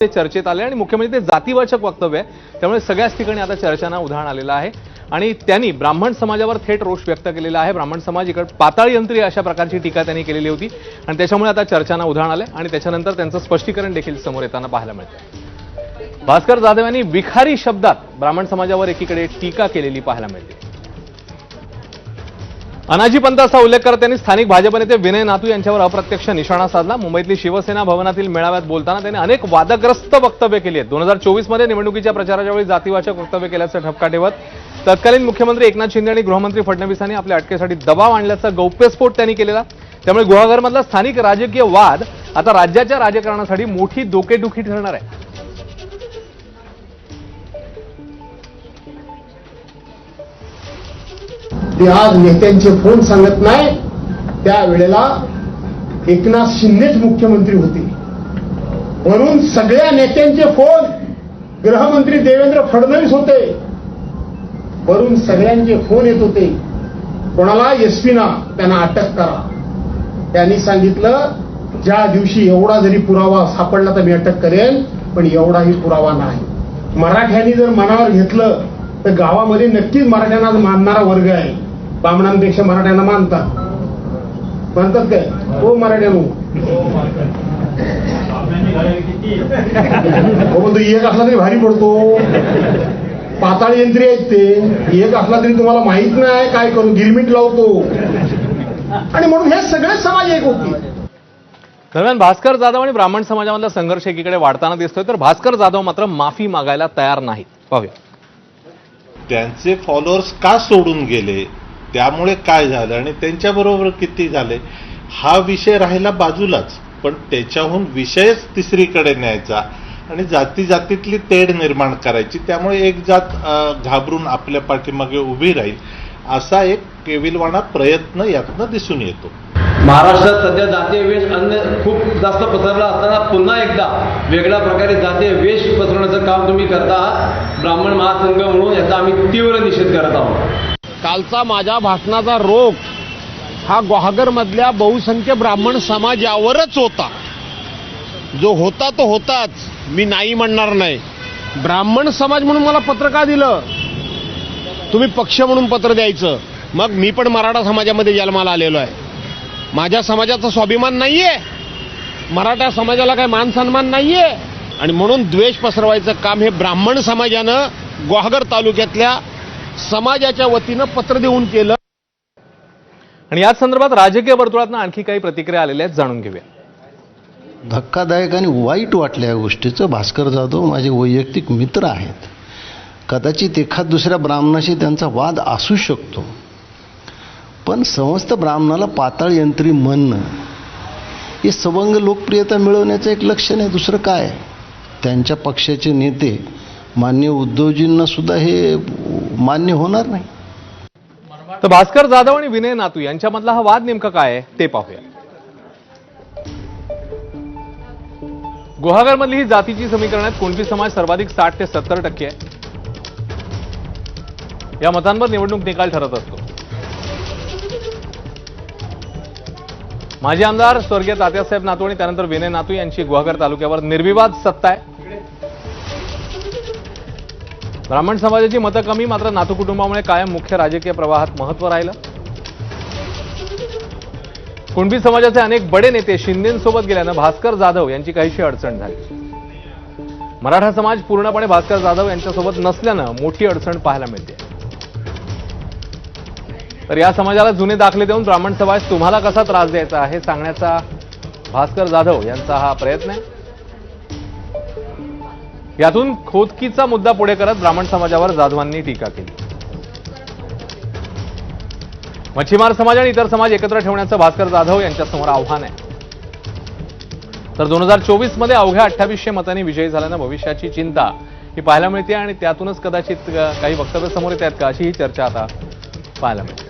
ते चर्चेत आले आणि मुख्य म्हणजे ते जातीवाचक वक्तव्य आहे. त्यामुळे सगळ्याच ठिकाणी आता चर्चांना उधाण आलेलं आहे. आणि त्यांनी ब्राह्मण समाजावर थेट रोष व्यक्त केलेला आहे. ब्राह्मण समाज इकडे पाताळ यंत्री अशा प्रकारची टीका त्यांनी केलेली होती. आणि त्याच्यामुळे आता चर्चांना उधाण आले आणि त्याच्यानंतर त्यांचं स्पष्टीकरण देखील समोर येताना पाहायला मिळतं भास्कर जाधव यांनी विखारी शब्दात ब्राह्मण समाजावर एकीकडे टीका केलेली पाहायला मिळते. अनाजी पंत असा उल्लेख करत त्यांनी स्थानिक भाजप नेते विनय नातू यांच्यावर अप्रत्यक्ष निशाणा साधला. मुंबईतली शिवसेना भवनातील मेळाव्यात बोलताना त्यांनी अनेक वादग्रस्त वक्तव्य केली आहेत. दोन हजार चोवीसमध्ये निवडणुकीच्या प्रचाराच्या वेळी जातीवाचक वक्तव्य केल्याचं ठपका ठेवत तत्कालीन मुख्यमंत्री एकनाथ शिंदे आणि गृहमंत्री फडणवीसांनी आपल्या अटकेसाठी दबाव आणल्याचा गौप्यस्फोट त्यांनी केलेला. त्यामुळे गुहागरमधला स्थानिक राजकीय वाद आता राज्याच्या राजकारणासाठी मोठी डोकेदुखी ठरणार आहे. ते आज नेत्यांचे फोन सांगत नाही त्यावेळेला एकनाथ शिंदेच मुख्यमंत्री होते. म्हणून सगळ्या नेत्यांचे फोन गृहमंत्री देवेंद्र फडणवीस होते. वरून सगळ्यांचे फोन येत होते. कोणाला? एसपीना त्यांना अटक करा. त्यांनी सांगितलं ज्या दिवशी एवढा जरी पुरावा सापडला तर मी अटक करेन पण एवढाही पुरावा नाही. मराठ्यांनी जर मनावर घेतलं तर गावामध्ये नक्कीच मराठ्यांना मानणारा वर्ग आहे. बामणांपेक्षा मराठ्यांना मानतात. म्हणतात काय? हो मराठ्यानो. हो पण तो एक असला तरी भारी पडतो. पाताळ यंत्री आहेत ते. एक असला तरी तुम्हाला माहीत नाही काय करू. गिरमिट लावतो. आणि म्हणून हे सगळे समाज एक होते. दरम्यान भास्कर जाधव आणि ब्राह्मण समाजामधला संघर्ष एकीकडे वाढताना दिसतोय तर भास्कर जाधव मात्र माफी मागायला तयार नाहीत. पाहूया. त्यांचे फॉलोअर्स का सोडून गेले? त्यामुळे काय झालं आणि त्यांच्याबरोबर किती झाले हा विषय राहिला बाजूलाच. पण त्याच्याहून विषयच तिसरीकडे न्यायचा आणि जाती जातीतली तेढ निर्माण करायची. त्यामुळे एक जात घाबरून आपल्या पाठीमागे उभी राहील असा एक केविलवाणा प्रयत्न यातनं दिसून येतो. महाराष्ट्रात सध्या जातीय वेश अन्य खूप जास्त पसरला असताना पुन्हा एकदा वेगळ्या प्रकारे जातीय वेश पसरवण्याचं काम तुम्ही करता आहात. ब्राह्मण महासंघ म्हणून याचा आम्ही तीव्र निषेध करत आहोत. कालचा माझ्या भाषणाचा रोग हा ग्वाहागरमधल्या बहुसंख्य ब्राह्मण समाजावरच होता. जो होता तो होताच. मी नाही म्हणणार नाही. ब्राह्मण समाज म्हणून मला पत्र का दिलं? तुम्ही पक्ष म्हणून पत्र द्यायचं. मग मी पण मराठा समाजामध्ये जन्माला आलेलो आहे. माझ्या समाजाचा स्वाभिमान नाही आहे मराठा समाजाला काय मान सन्मान नाही आहे आणि म्हणून द्वेष पसरवायचं काम हे ब्राह्मण समाजानं ग्वाहागर तालुक्यातल्या समाजाच्या वतीनं पत्र देऊन केलं. आणि याच संदर्भात राजकीय वर्तुळातनं आणखी काही प्रतिक्रिया आलेल्या आहेत जाणून घेऊया. धक्कादायक आणि वाईट वाटलं या गोष्टीचं भास्कर जाधव माझे वैयक्तिक मित्र आहेत. कदाचित एखाद दुसऱ्या ब्राह्मणाशी त्यांचा वाद असू शकतो. पण समस्त ब्राह्मणाला पाताळ यंत्री म्हणणं हे सवंग लोकप्रियता मिळवण्याचं एक लक्षण आहे. दुसरं काय? त्यांच्या पक्षाचे नेते मान्य उद्धवजींना सुद्धा हे मान्य होणार नाही. तर भास्कर जाधव आणि विनय नातू यांच्यामधला हा वाद नेमका काय आहे ते पाहूया. गुहागरमधली ही जातीची समीकरणात कोणती समाज सर्वाधिक साठ ते सत्तर टक्के आहे? या मतांवर निवडणूक निकाल ठरत असतो. माजी आमदार स्वर्गीय तात्यासाहेब नातू आणि त्यानंतर विनय नातू यांची गुहागर तालुक्यावर निर्विवाद सत्ता आहे. ब्राह्मण समाजाची मतं कमी मात्र नातू कुटुंबामुळे कायम मुख्य राजकीय प्रवाहात महत्त्व राहिलं. कुणबी समाजाचे अनेक बडे नेते शिंदेंसोबत गेल्यानं भास्कर जाधव यांची काहीशी अडचण झाली. मराठा समाज पूर्णपणे भास्कर जाधव यांच्यासोबत नसल्यानं मोठी अडचण पाहायला मिळते. तर या समाजाला जुने दाखले देऊन ब्राह्मण समाज तुम्हाला कसा त्रास द्यायचा हे सांगण्याचा भास्कर जाधव यांचा हा प्रयत्न आहे. यातून खोदकीचा मुद्दा पुढे करत ब्राह्मण समाजावर जाधवांनी टीका केली. मच्छीमार समाज आणि इतर समाज एकत्र ठेवण्याचं भास्कर जाधव यांच्यासमोर आव्हान आहे. तर दोन हजार चोवीसमध्ये अवघ्या अठ्ठावीसशे मतांनी विजयी झाल्यानं भविष्याची चिंता ही पाहायला मिळते आणि त्यातूनच कदाचित काही वक्तव्य समोर येत आहेत का अशी ही चर्चा आता पाहायला मिळते.